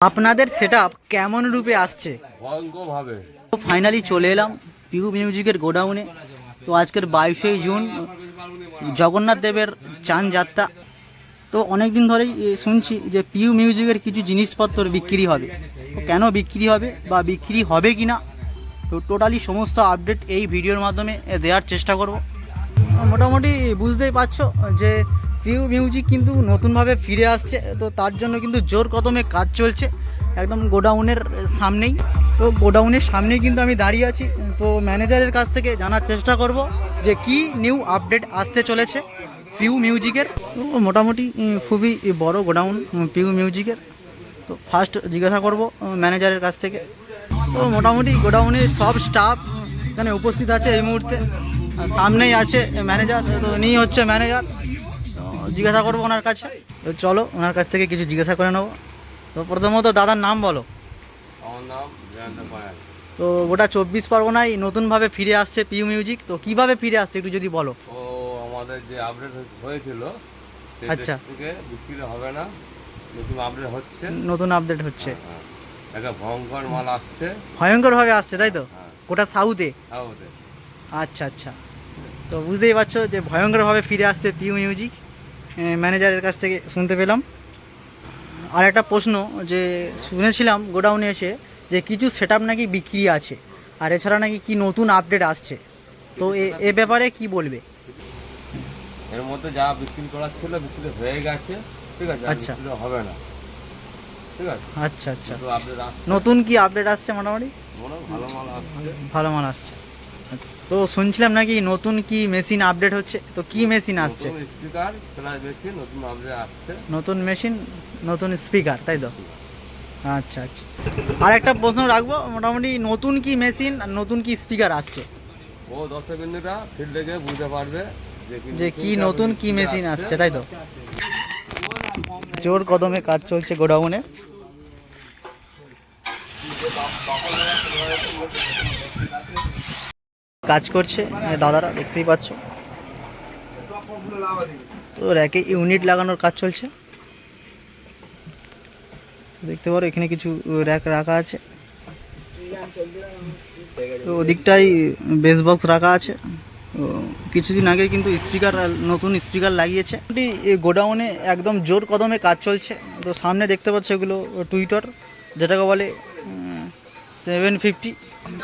আপনাদের সেট কেমন রূপে আসছে? তো ফাইনালি চলে এলাম পিউ মিউজিকের গোডাউনে তো আজকের বাইশে জুন জগন্নাথ দেবের চান যাত্রা। তো অনেক দিন ধরেই শুনছি যে পিউ মিউজিকের কিছু জিনিসপত্র বিক্রি হবে। তো কেন বিক্রি হবে বা বিক্রি হবে কি না তো টোটালি সমস্ত আপডেট এই ভিডিওর মাধ্যমে দেওয়ার চেষ্টা করব। মোটামুটি বুঝতেই পারছ যে পিউ মিউজিক কিন্তু নতুনভাবে ফিরে আসছে, তো তার জন্য কিন্তু জোর কদমে কাজ চলছে, একদম গোডাউনের সামনেই। তো গোডাউনের সামনেই কিন্তু আমি দাঁড়িয়ে আছি, তো ম্যানেজারের কাছ থেকে জানার চেষ্টা করব যে কি নিউ আপডেট আসতে চলেছে পিউ মিউজিকের মোটামুটি খুবই বড় গোডাউন পিউ মিউজিকের তো ফার্স্ট জিজ্ঞাসা করব ম্যানেজারের কাছ থেকে। তো মোটামুটি গোডাউনে সব স্টাফ এখানে উপস্থিত আছে এই মুহূর্তে। সামনেই আছে ম্যানেজার তো ইনি হচ্ছে ম্যানেজার জিজ্ঞাসা করব ওনার কাছে। তো চলো ওনার কাছ থেকে কিছু জিজ্ঞাসা করে নেব। তো প্রথমত দাদার নাম বলো। আমার নাম তো গোটা চব্বিশ পরগনায় নতুনভাবে ফিরে আসছে পিউ মিউজিক তো কীভাবে ফিরে আসছে একটু যদি বলো। ও আমাদের যে আপডেট হয়েছিল আচ্ছা। বিক্রি হবে না। নতুন আপডেট হচ্ছে। নতুন আপডেট হচ্ছে। হ্যাঁ। একটা ভয়ঙ্কর মাল আসছে। ভয়ঙ্করভাবে আসছে তাই তো? হ্যাঁ। গোটা সাউথে সাউথে আচ্ছা আচ্ছা। তো বুঝতেই পারছ যে ভয়ঙ্করভাবে ফিরে আসছে পিউ মিউজিক ম্যানেজারের কাছ থেকে শুনতে পেলাম। আর একটা প্রশ্ন যে শুনেছিলাম গোডাউনে এসে যে কিছু সেট নাকি বিক্রি আছে আর এছাড়া নাকি কি নতুন আপডেট আসছে? তো এ- ব্যাপারে কি বলবে? এর মধ্যে যা বিক্রি করার ছিল বিক্রি হয়ে গেছে ঠিক আছে আচ্ছা। হবে না। ঠিক আছে? আচ্ছা আচ্ছা। নতুন কি আপডেট আসছে মোটামুটি? ভালো মাল আসছে। ভালো মাল আসছে। তো শুনছিলাম নাকি নতুন কি মেশিন আপডেট হচ্ছে? তো কি মেশিন আসছে? স্পিকার প্লাস বেশি নতুন আপডেট আসছে। নতুন মেশিন নতুন স্পিকার তাই তো? আচ্ছা আচ্ছা। আর একটা প্রশ্ন রাখব মোটামুটি নতুন কি মেশিন আর নতুন কি স্পিকার আসছে? ও ফিল্ডে গিয়ে বুঝতে পারবে যে কি নতুন কি মেশিন আসছে তাই তো? জোর কদমে কাজ চলছে গোডাউনে। কাজ করছে দাদারা দেখতেই পাচ্ছ। তো র্যাকে ইউনিট লাগানোর কাজ চলছে। দেখতে পারো, এখানে কিছু র্যাক রাখা আছে। তো ওদিকটাই বেস বক্স রাখা আছে। কিছুদিন আগে কিন্তু স্পিকার, নতুন স্পিকার লাগিয়েছে। গোডাউনে একদম জোর কদমে কাজ চলছে। তো সামনে দেখতে পাচ্ছ এগুলো টুইটার, যেটাকে বলে সেভেন ফিফটি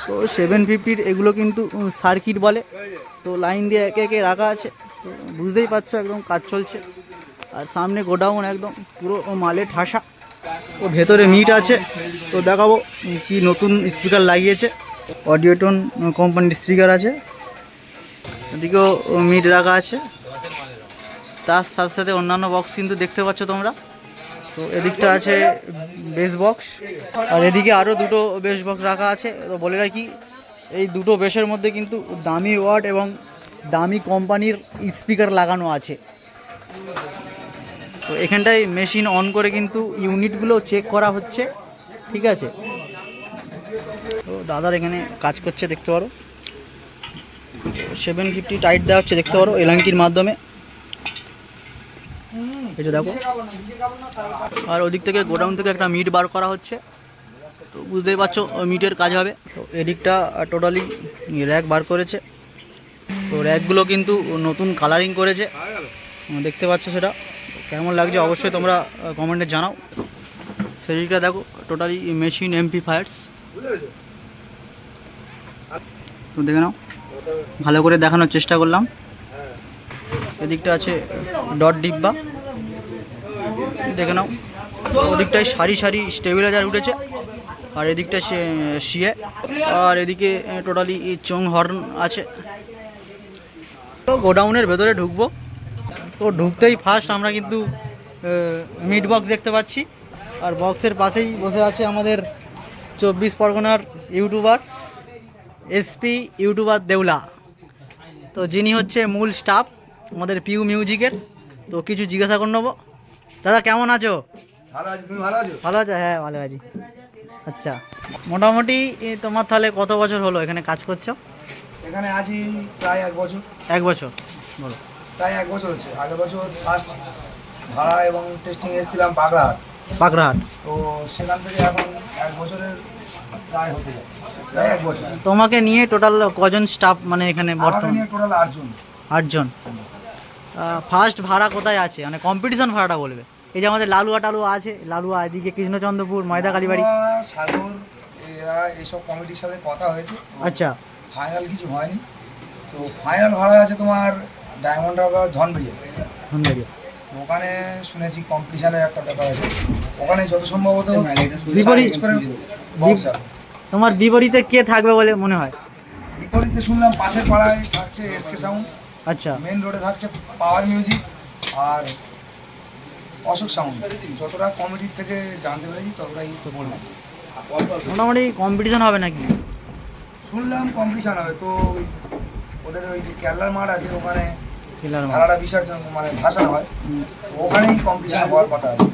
তো সেভেন ফিফটির এগুলো কিন্তু সার্কিট বলে। তো লাইন দিয়ে একে একে রাখা আছে। তো বুঝতেই পারছ একদম কাজ চলছে। আর সামনে গোডাউন একদম পুরো মালে ঠাসা। তো ভেতরে মিট আছে। তো দেখাবো কি নতুন স্পিকার লাগিয়েছে। অডিওটোন কোম্পানির স্পিকার আছে। এদিকেও মিট রাখা আছে। তার সাথে সাথে অন্যান্য বক্স কিন্তু দেখতে পাচ্ছ তোমরা। তো এদিকটা আছে বেস বক্স আর এদিকে আরও দুটো বেস বক্স রাখা আছে। তো বলে রাখি, এই দুটো বেসের মধ্যে কিন্তু দামি ওয়ার্ড এবং দামি কোম্পানির স্পিকার লাগানো আছে। তো এখানটায় মেশিন অন করে কিন্তু ইউনিটগুলো চেক করা হচ্ছে, ঠিক আছে? তো দাদার এখানে কাজ করছে, দেখতে পারো। সেভেন ফিফটি টাইট দেওয়া হচ্ছে, দেখতে পারো এলাঙ্কির মাধ্যমে। এই যে দেখো। আর ওদিক থেকে গোডাউন থেকে একটা মিট বার করা হচ্ছে। তো বুঝতেই পারছ মিটের কাজ হবে। তো এদিকটা টোটালি র্যাক বার করেছে। তো র্যাকগুলো কিন্তু নতুন কালারিং করেছে। দেখতে পাচ্ছ সেটা। কেমন লাগছে অবশ্যই তোমরা কমেন্টে জানাও। সেদিকটা দেখো টোটালি মেশিন এমপি ফায়ার্স তো দেখে নাও, ভালো করে দেখানোর চেষ্টা করলাম। এদিকটা আছে ডট ডিব্বা। দেখে নাও। ওদিকটায় সারি সারি স্টেবিলাইজার উঠেছে। আর এদিকটা শিয়ে। আর এদিকে টোটালি চং হর্ন আছে। তো গোডাউনের ভেতরে ঢুকবো। তো ঢুকতেই ফার্স্ট আমরা কিন্তু মিট বক্স দেখতে পাচ্ছি। আর বক্সের পাশেই বসে আছে আমাদের চব্বিশ পরগনার ইউটিউবার এসপি ইউটিউবার দেউলা। তো যিনি হচ্ছে মূল স্টাফ আমাদের পিউ মিউজিকের তো কিছু জিজ্ঞাসা করে নেব। দাদা কেমন আছো? ভালো আছি তুমি ভালো আছো? ভালো আছো? হ্যাঁ ভালো আছি। আচ্ছা মোটামুটি তোমার তাহলে কত বছর হলো এখানে কাজ করছ? এখানে আছি প্রায় এক বছর। এক বছর বলো। প্রায় এক বছর হচ্ছে। আগের বছর ফার্স্ট ভাড়া এবং টেস্টিং এসেছিলাম বাগড়াহাট বাগড়াহাট তো সেখান থেকে এখন এক বছরের প্রায় হতে যায়। প্রায় এক বছর। তোমাকে নিয়ে টোটাল কজন স্টাফ মানে এখানে বর্তমানে? টোটাল আটজন। আটজন। ফার্স্ট ভাড়া কোথায় আছে? মানে কম্পিটিশন ভাড়াটা বলবে। এই যে আমাদের লালুয়া টালুয়া আছে লালুয়া এদিকে কৃষ্ণচন্দ্রপুর ময়দা কালীবাড়ি সাগর এরা এইসব কমিটির সাথে কথা হয়েছে। আচ্ছা। ফাইনাল কিছু হয়নি। তো ফাইনাল ভাড়া আছে তোমার ডায়মন্ড হারবার ধনবেরিয়া ওখানে শুনেছি কম্পিটিশনের একটা ব্যাপার আছে। ওখানে যত সম্ভবত বিপরীত- যাবে। তোমার বিপরীতে কে থাকবে বলে মনে হয়? বিপরীতে শুনলাম পাশের পাড়ায় থাকছে এসকে সাউন্ড আচ্ছা। মেন রোডে থাকছে পাওয়ার মিউজিক আর অশোক সাউন্ড যতটা কমিটির থেকে জানতে পেরেছি ততটাই বললাম মোটামুটি কম্পিটিশন হবে নাকি? শুনলাম কম্পিটিশন হবে। তো ওদের ওই যে কেরালার মাঠ আছে ওখানে। খেলাটা বিসর্জন মানে ভাসানো হয়। ওখানেই কম্পিটিশন হওয়ার কথা আছে।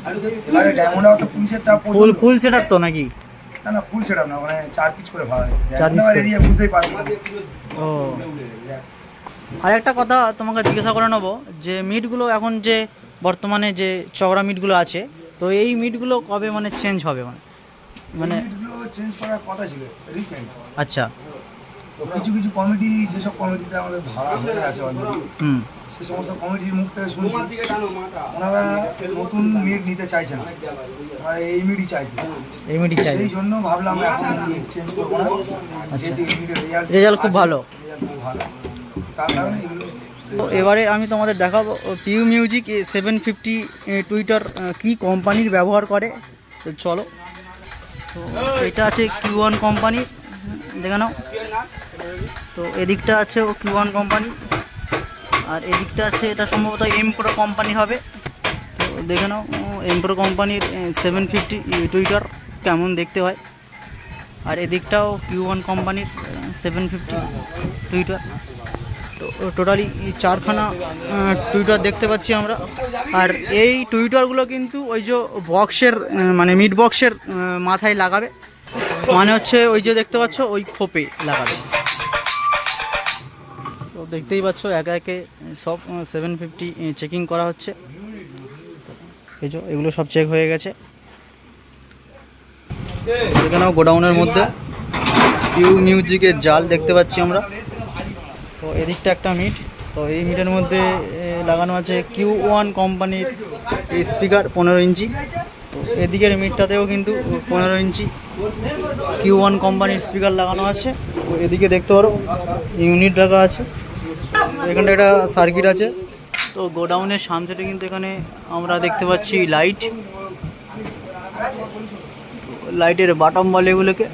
এবারে ডায়মন্ড তো পুলিশের চাপ ফুল ফুল সেটার তো নাকি? না না ফুল সেট না মানে চার পিচ করে ভাড়া। চার করে। এরিয়া বুঝতেই পারছ। ও। আর একটা কথা তোমাকে জিজ্ঞাসা করে নেব যে মিটগুলো এখন যে বর্তমানে যে চওড়া মিটগুলো আছে তো এই মিটগুলো কবে মানে চেঞ্জ হবে মানে? মানে চেঞ্জ করার কথা ছিল রিসেন্ট আচ্ছা। তো কিছু কিছু কমিটি যেসব কমিটিতে আমাদের ভাড়া হয়ে আছে অলরেডি হুম। সে সমস্ত কমিটির মুখ থেকে শুনছি ওনারা নতুন মিট নিতে চাইছে না। ওনারা এই মিটই চাইছে। এই মিটই সেই জন্য ভাবলাম এখন চেঞ্জ করব না। আচ্ছা। যেহেতু এই মিটের রেজাল্ট খুব ভালো। রেজাল্ট খুব ভালো। তো এবারে আমি তোমাদের দেখাবো Piu music seven fifty tweeter কী কোম্পানির ব্যবহার করে। তো চলো। তো এটা আছে কিউ ওয়ান কোম্পানি দেখে নাও। তো এদিকটা আছে ও কিউ ওয়ান কোম্পানি আর এদিকটা আছে, এটা সম্ভবত এমপ্রো কোম্পানি হবে। তো দেখে নাও এমপ্রো কোম্পানির সেভেন ফিফটি টুইটার কেমন দেখতে হয়। আর এদিকটাও কিউ ওয়ান কোম্পানির সেভেন ফিফটি টুইটার টোটালি চারখানা টুইটার দেখতে পাচ্ছি আমরা। আর এই টুইটারগুলো কিন্তু ওই যে বক্সের মানে মিড বক্সের মাথায় লাগাবে। মানে হচ্ছে ওই যে দেখতে পাচ্ছ, ওই খোপে লাগাবে। তো দেখতেই পাচ্ছ, একে একে সব সেভেন ফিফটি চেকিং করা হচ্ছে। এই যে, এগুলো সব চেক হয়ে গেছে। এখানেও গোডাউনের মধ্যে। ইউ মিউজিকের জাল দেখতে পাচ্ছি আমরা। তো এদিকটা একটা মিট। তো এই মিটের মধ্যে লাগানো আছে কিউ ওয়ান কোম্পানির স্পিকার পনেরো ইঞ্চি। তো এদিকের মিটটাতেও কিন্তু পনেরো ইঞ্চি কিউ ওয়ান কোম্পানির স্পিকার লাগানো আছে। তো এদিকে দেখতে পারো, ইউনিট রাখা আছে। এখানটা একটা সার্কিট আছে। তো গোডাউনের সামনেটা কিন্তু এখানে আমরা দেখতে পাচ্ছি লাইট। লাইটের বাটম বলে এগুলোকে।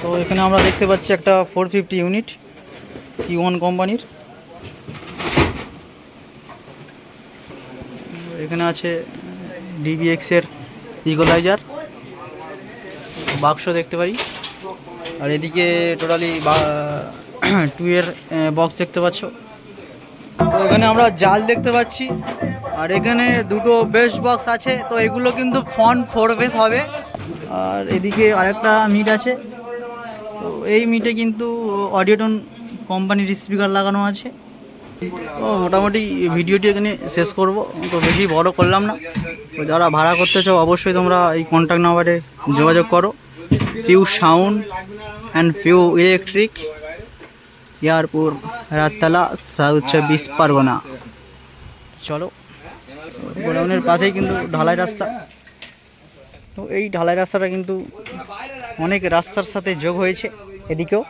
তো এখানে আমরা দেখতে পাচ্ছি একটা four fifty unit. E one কোম্পানির। এখানে আছে ডিবিএক্সের ইগোলাইজার বাক্স দেখতে পারি। আর এদিকে টোটালি টু এর বক্স দেখতে পাচ্ছ। তো এখানে আমরা জাল দেখতে পাচ্ছি। আর এখানে দুটো বেস বক্স আছে। তো এগুলো কিন্তু ফ্রন্ট ফোর বেস হবে। আর এদিকে আরেকটা মিট আছে। তো এই মিটে কিন্তু অডিওটন কোম্পানির স্পিকার লাগানো আছে। তো মোটামুটি ভিডিওটি এখানে শেষ করব। তো বেশি বড় করলাম না। তো যারা ভাড়া করতে চাও, অবশ্যই তোমরা এই কন্ট্যাক্ট নাম্বারে যোগাযোগ করো। Piu sound and Piu electric Airpur Rattala south চব্বিশ পরগনা চলো। গোডাউনের পাশেই কিন্তু ঢালাই রাস্তা। তো এই ঢালাই রাস্তাটা কিন্তু অনেক রাস্তার সাথে যোগ হয়েছে। এদিকেও।